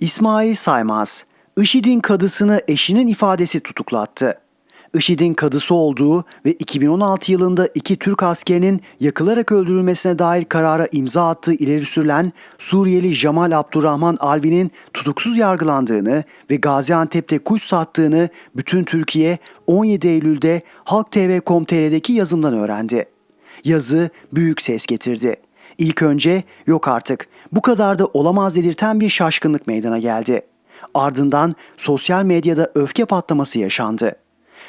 İsmail Saymaz, IŞİD'in kadısını eşinin ifadesi tutuklattı. IŞİD'in kadısı olduğu ve 2016 yılında iki Türk askerinin yakılarak öldürülmesine dair karara imza attığı ileri sürülen Suriyeli Jamal Abdurrahman Alvi'nin tutuksuz yargılandığını ve Gaziantep'te kuş sattığını bütün Türkiye 17 Eylül'de Halk TV.com.tr'deki yazımdan öğrendi. Yazı büyük ses getirdi. İlk önce yok artık bu kadar da olamaz dedirten bir şaşkınlık meydana geldi. Ardından sosyal medyada öfke patlaması yaşandı.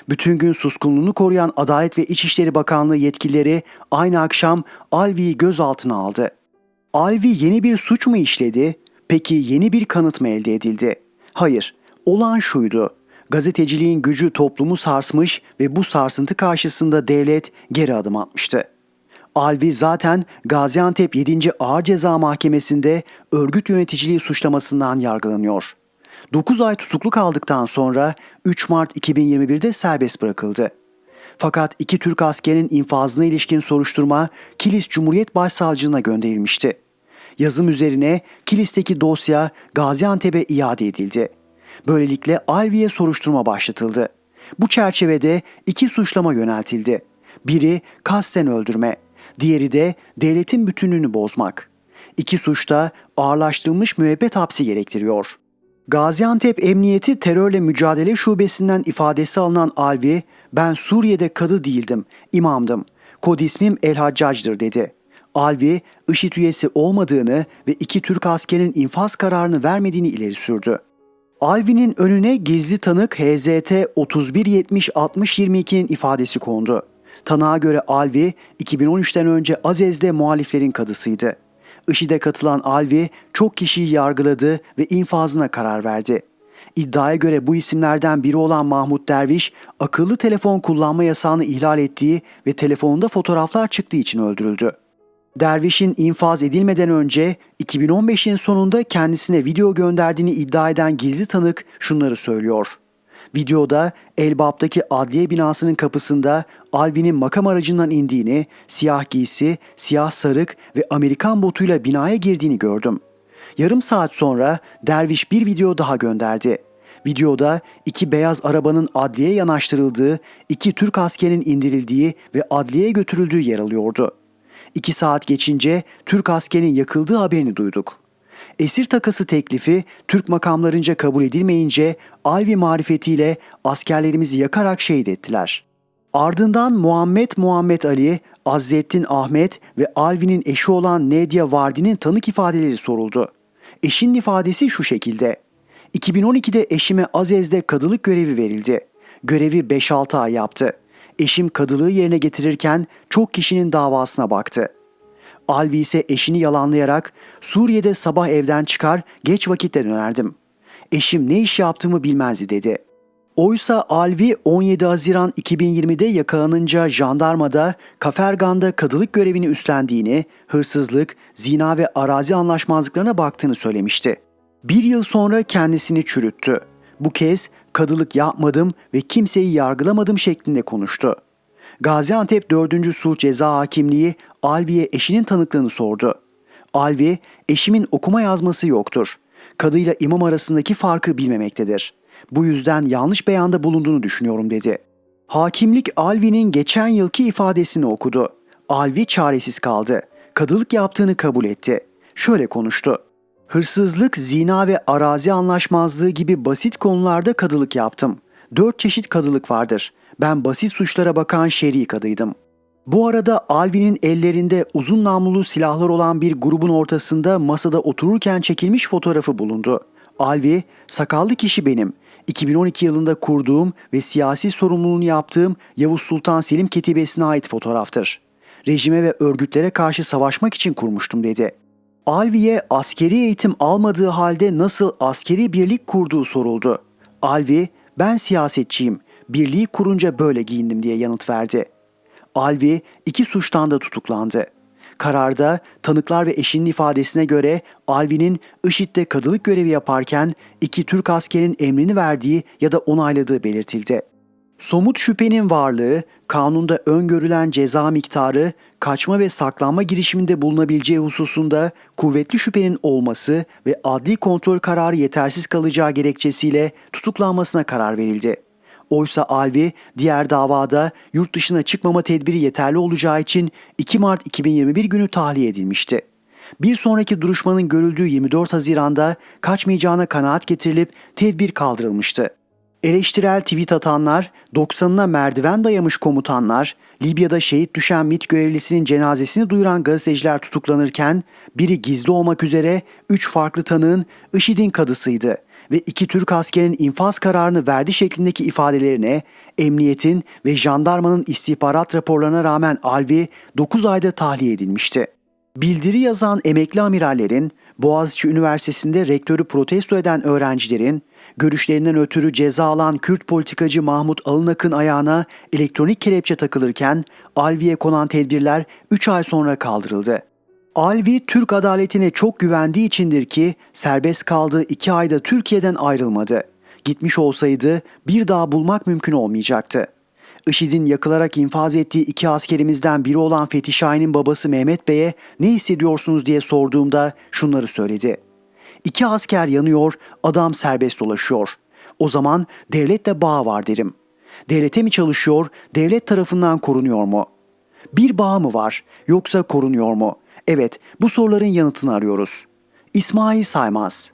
Bütün gün suskunluğunu koruyan Adalet ve İçişleri Bakanlığı yetkilileri aynı akşam Alvi'yi gözaltına aldı. Alvi yeni bir suç mu işledi? Peki yeni bir kanıt mı elde edildi? Hayır, olan şuydu. Gazeteciliğin gücü toplumu sarsmış ve bu sarsıntı karşısında devlet geri adım atmıştı. Alvi zaten Gaziantep 7. Ağır Ceza Mahkemesi'nde örgüt yöneticiliği suçlamasından yargılanıyor. 9 ay tutuklu kaldıktan sonra 3 Mart 2021'de serbest bırakıldı. Fakat iki Türk askerinin infazına ilişkin soruşturma Kilis Cumhuriyet Başsavcılığına gönderilmişti. Yazım üzerine Kilis'teki dosya Gaziantep'e iade edildi. Böylelikle Alvi'ye soruşturma başlatıldı. Bu çerçevede iki suçlama yöneltildi. Biri kasten öldürme, diğeri de devletin bütünlüğünü bozmak. İki suçta ağırlaştırılmış müebbet hapsi gerektiriyor. Gaziantep Emniyeti Terörle Mücadele Şubesi'nden ifadesi alınan Alvi, ben Suriye'de kadı değildim, imamdım. Kod ismim El Haccac'dır dedi. Alvi, IŞİD üyesi olmadığını ve iki Türk askerinin infaz kararını vermediğini ileri sürdü. Alvi'nin önüne gizli tanık HZT 3170-6022'nin ifadesi kondu. Tanığa göre Alvi, 2013'ten önce Azez'de muhaliflerin kadısıydı. IŞİD'e katılan Alvi çok kişiyi yargıladı ve infazına karar verdi. İddiaya göre bu isimlerden biri olan Mahmut Derviş, akıllı telefon kullanma yasağını ihlal ettiği ve telefonunda fotoğraflar çıktığı için öldürüldü. Derviş'in infaz edilmeden önce 2015'in sonunda kendisine video gönderdiğini iddia eden gizli tanık şunları söylüyor. Videoda Elbap'taki adliye binasının kapısında Alvi'nin makam aracından indiğini, siyah giysi, siyah sarık ve Amerikan botuyla binaya girdiğini gördüm. Yarım saat sonra Derviş bir video daha gönderdi. Videoda iki beyaz arabanın adliyeye yanaştırıldığı, iki Türk askerinin indirildiği ve adliyeye götürüldüğü yer alıyordu. İki saat geçince Türk askerinin yakıldığı haberini duyduk. Esir takası teklifi Türk makamlarınca kabul edilmeyince Alvi marifetiyle askerlerimizi yakarak şehit ettiler. Ardından Muhammed Muhammed Ali, Azzettin Ahmet ve Alvi'nin eşi olan Nedia Vardi'nin tanık ifadeleri soruldu. Eşinin ifadesi şu şekilde. 2012'de eşime Azez'de kadılık görevi verildi. Görevi 5-6 ay yaptı. Eşim kadılığı yerine getirirken çok kişinin davasına baktı. Alvi ise eşini yalanlayarak Suriye'de sabah evden çıkar geç vakitte dönerdim. Eşim ne iş yaptığımı bilmezdi dedi. Oysa Alvi 17 Haziran 2020'de yakalanınca jandarmada Kafergan'da kadılık görevini üstlendiğini, hırsızlık, zina ve arazi anlaşmazlıklarına baktığını söylemişti. Bir yıl sonra kendisini çürüttü. Bu kez kadılık yapmadım ve kimseyi yargılamadım şeklinde konuştu. Gaziantep 4. Sulh Ceza Hakimliği Alvi'ye eşinin tanıklığını sordu. Alvi, eşimin okuma yazması yoktur. Kadıyla imam arasındaki farkı bilmemektedir. Bu yüzden yanlış beyanda bulunduğunu düşünüyorum dedi. Hakimlik Alvi'nin geçen yılki ifadesini okudu. Alvi çaresiz kaldı. Kadılık yaptığını kabul etti. Şöyle konuştu. Hırsızlık, zina ve arazi anlaşmazlığı gibi basit konularda kadılık yaptım. Dört çeşit kadılık vardır. Ben basit suçlara bakan şer'i kadıydım. Bu arada Alvi'nin ellerinde uzun namlulu silahlar olan bir grubun ortasında masada otururken çekilmiş fotoğrafı bulundu. Alvi, sakallı kişi benim. 2012 yılında kurduğum ve siyasi sorumluluğunu yaptığım Yavuz Sultan Selim Ketibesi'ne ait fotoğraftır. Rejime ve örgütlere karşı savaşmak için kurmuştum dedi. Alvi'ye askeri eğitim almadığı halde nasıl askeri birlik kurduğu soruldu. Alvi, ben siyasetçiyim, birliği kurunca böyle giyindim diye yanıt verdi. Alvi iki suçtan da tutuklandı. Kararda tanıklar ve eşinin ifadesine göre Alvi'nin IŞİD'de kadılık görevi yaparken iki Türk askerinin emrini verdiği ya da onayladığı belirtildi. Somut şüphenin varlığı, kanunda öngörülen ceza miktarı, kaçma ve saklanma girişiminde bulunabileceği hususunda kuvvetli şüphenin olması ve adli kontrol kararı yetersiz kalacağı gerekçesiyle tutuklanmasına karar verildi. Oysa Alvi diğer davada yurt dışına çıkmama tedbiri yeterli olacağı için 2 Mart 2021 günü tahliye edilmişti. Bir sonraki duruşmanın görüldüğü 24 Haziran'da kaçmayacağına kanaat getirilip tedbir kaldırılmıştı. Eleştirel tweet atanlar, 90'ına merdiven dayamış komutanlar, Libya'da şehit düşen MİT görevlisinin cenazesini duyuran gazeteciler tutuklanırken biri gizli olmak üzere 3 farklı tanığın IŞİD'in kadısıydı ve iki Türk askerinin infaz kararını verdi şeklindeki ifadelerine emniyetin ve jandarmanın istihbarat raporlarına rağmen Alvi 9 ayda tahliye edilmişti. Bildiri yazan emekli amirallerin, Boğaziçi Üniversitesi'nde rektörü protesto eden öğrencilerin, görüşlerinden ötürü ceza alan Kürt politikacı Mahmut Alınak'ın ayağına elektronik kelepçe takılırken Alvi'ye konan tedbirler 3 ay sonra kaldırıldı. Alvi Türk adaletine çok güvendiği içindir ki serbest kaldığı 2 ayda Türkiye'den ayrılmadı. Gitmiş olsaydı bir daha bulmak mümkün olmayacaktı. IŞİD'in yakılarak infaz ettiği iki askerimizden biri olan Fethi Şahin'in babası Mehmet Bey'e ne hissediyorsunuz diye sorduğumda şunları söyledi. İki asker yanıyor, adam serbest dolaşıyor. O zaman devletle bağ var derim. Devlete mi çalışıyor, devlet tarafından korunuyor mu? Bir bağ mı var, yoksa korunuyor mu? Evet, bu soruların yanıtını arıyoruz. İsmail Saymaz